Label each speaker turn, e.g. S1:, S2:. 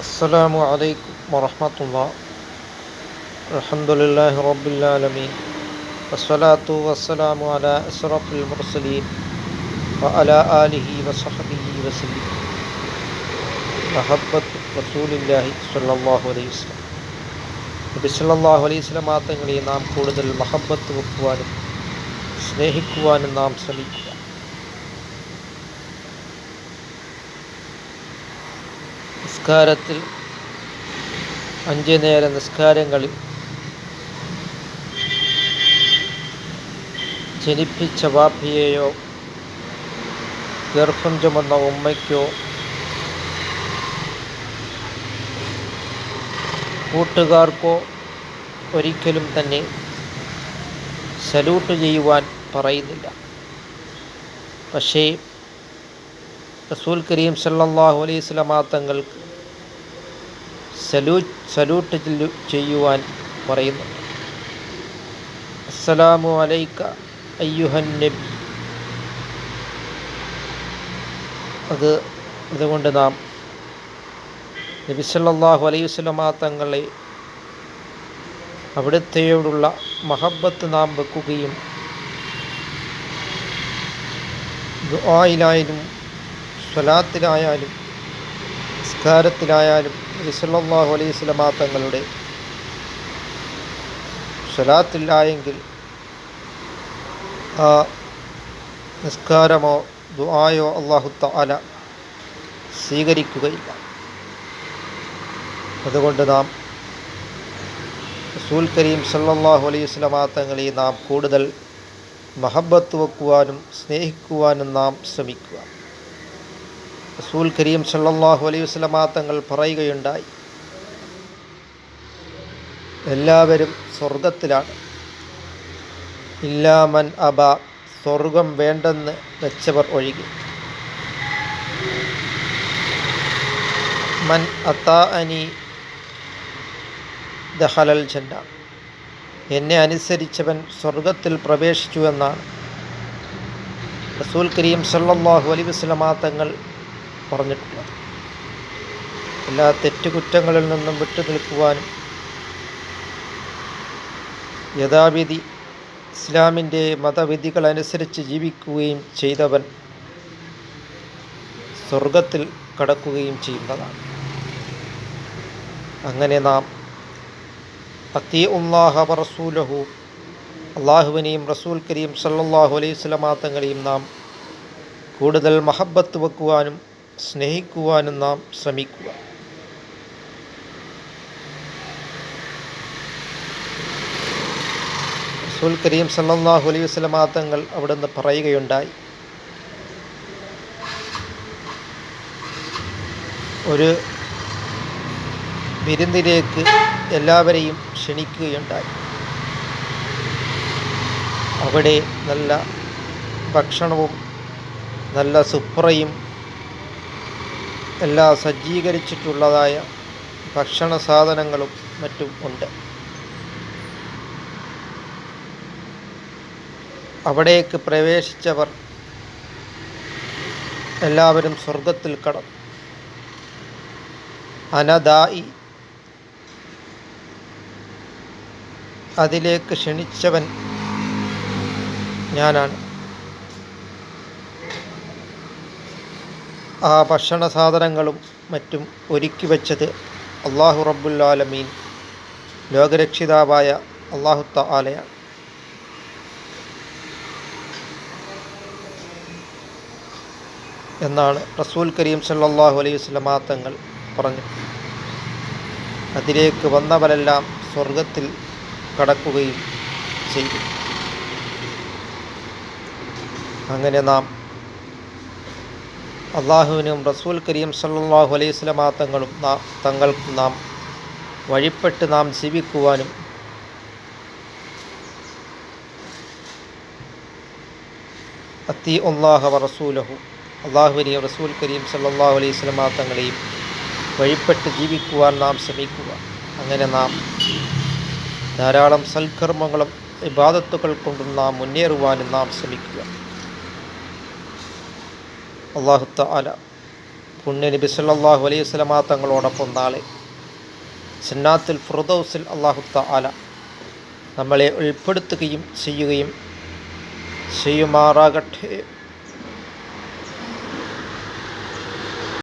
S1: السلام عليكم ورحمة الله الحمد لله رب العالمين والصلاة والسلام على أشرف المرسلين وعلى آله وصحبه وسلم محبة رسول الله صلى الله عليه وسلم നബി സല്ലല്ലാഹു അലൈഹി വസല്ലമ തങ്ങളെ നാം കൂടുതൽ മഹബത്ത് വെക്കുവാനും സ്നേഹിക്കുവാനും നാം ശ്രമിക്കുക നിസ്കാരത്തിൽ അഞ്ച് നേര നിസ്കാരങ്ങളിൽ ജനിപ്പിച്ച വാപ്പിയെയോ ഗർഭം ചുമന്ന ഉമ്മയ്ക്കോ കൂട്ടുകാർക്കോ ഒരിക്കലും തന്നെ സല്യൂട്ട് ചെയ്യുവാൻ പറയുന്നില്ല. പക്ഷേ റസൂൽ കരീം സല്ലാഹു അലൈഹി സ്വലമാ തങ്ങൾ സലൂ സല്യൂട്ട് ചെയ്യുവാൻ പറയുന്നു. അസ്സലാമു അലൈക്ക അയ്യുഹൻ നബി. അത് അതുകൊണ്ട് നാം നബി സല്ലാഹു അലൈഹി വസല്ലമ തങ്ങളെ അവിടുത്തെയോടുള്ള മഹബത്ത് നാം വെക്കുകയും ദുആയിലായാലും സ്വലാത്തിലായാലും നിസ്കാരത്തിലായാലും നബിസല്ലാഹു അലൈഹി സ്വലമാ തങ്ങളുടെ സ്വലാത്തില്ലായെങ്കിൽ ആ നിസ്കാരമോ ദുആയോ അള്ളാഹു തആല സ്വീകരിക്കുകയില്ല. അതുകൊണ്ട് നാം റസൂൽ കരീം സല്ലാഹു അലൈഹി സ്വലമാ തങ്ങളെ നാം കൂടുതൽ മഹബത്ത് വെക്കുവാനും സ്നേഹിക്കുവാനും നാം ശ്രമിക്കുക. റസൂൽ കരീം സല്ലല്ലാഹു അലൈഹി വസല്ലമ തങ്ങൾ പറയുകയുണ്ടായി. എല്ലാവരും സ്വർഗത്തിലാണ് ഇല്ലാമൻ അബ സ്വർഗം വേണ്ടെന്ന് വെച്ചവർ ഒഴികെ. മൻ അത്താ അനി ദഹലൽ ജന്ന എന്നെ അനുസരിച്ചവൻ സ്വർഗത്തിൽ പ്രവേശിച്ചു എന്നാണ്. റസൂൽ കരീം സല്ലല്ലാഹു അലൈഹി വസല്ലമ തങ്ങൾ പറഞ്ഞിട്ടുള്ളത് എല്ലാ തെറ്റുകുറ്റങ്ങളിൽ നിന്നും വിട്ടു നിൽക്കുവാനും യഥാവിധി ഇസ്ലാമിന്റെ മതവിധികളനുസരിച്ച് ജീവിക്കുകയും ചെയ്തവൻ സ്വർഗത്തിൽ കടക്കുകയും ചെയ്യുന്നതാണ്. അങ്ങനെ നാം അത്തി ഉള്ളാഹ റസൂലഹു അള്ളാഹുവിനെയും റസൂൽ കരീം സല്ലാഹു അലൈഹി സ്വലമാങ്ങളെയും നാം കൂടുതൽ മഹബത്ത് വെക്കുവാനും സ്നേഹിക്കുവാനും നാം ശ്രമിക്കുക. റസൂൽ കരീം സല്ലല്ലാഹു അലൈഹി വസല്ലമ തങ്ങൾ അവിടുന്ന് പറയുകയുണ്ടായി. ഒരു വിരുന്നിലേക്ക് എല്ലാവരെയും ക്ഷണിക്കുകയുണ്ടായി. അവിടെ നല്ല ഭക്ഷണവും നല്ല സുപ്രയും എല്ലാ സജ്ജീകരിച്ചിട്ടുള്ളതായ ഭക്ഷണ സാധനങ്ങളും മറ്റും ഉണ്ട്. അവിടേക്ക് പ്രവേശിച്ചവർ എല്ലാവരും സ്വർഗത്തിൽ കടന്നു. അനദായി. അതിലേക്ക് ക്ഷണിച്ചവൻ ഞാനാണ്. ആ ഭക്ഷണ സാധനങ്ങളും മറ്റും ഒരുക്കി വച്ചത് അള്ളാഹു റബ്ബുല്ലാലമീൻ ലോകരക്ഷിതാവായ അള്ളാഹു താലയാണ് എന്നാണ് റസൂൽ കരീം സല്ലാഹു അലൈഹി വസല്ലമ തങ്ങൾ പറഞ്ഞു അതിലേക്ക് വന്നവരെല്ലാം സ്വർഗത്തിൽ കടക്കുകയും ചെയ്തു. അങ്ങനെ നാം അള്ളാഹുവിനും റസൂൽ കരീം സല്ലാഹു അലൈഹി സ്വലമാ തങ്ങളും തങ്ങൾക്കും നാം വഴിപ്പെട്ട് നാം ജീവിക്കുവാനും അത്തി അള്ളാഹ റസൂലഹു അള്ളാഹുവിനെയും റസൂൽ കരീം സല്ലാഹു അലൈഹി സ്വലമാ തങ്ങളെയും വഴിപ്പെട്ട് ജീവിക്കുവാൻ നാം ശ്രമിക്കുക. അങ്ങനെ നാം ധാരാളം സൽക്കർമ്മങ്ങളും വിവാദത്തുകൾ കൊണ്ടും നാം മുന്നേറുവാനും നാം ശ്രമിക്കുക. അള്ളാഹു അല പുണ്യ നബി സല്ലല്ലാഹു അലൈഹി വസല്ലമ തങ്ങളോടൊപ്പം നാളെ സിന്നാത്തുൽ ഫിർദൗസിൽ അള്ളാഹുത്ത അല നമ്മളെ ഉൾപ്പെടുത്തുകയും ചെയ്യുകയും ചെയ്യുമാറാകട്ടെ.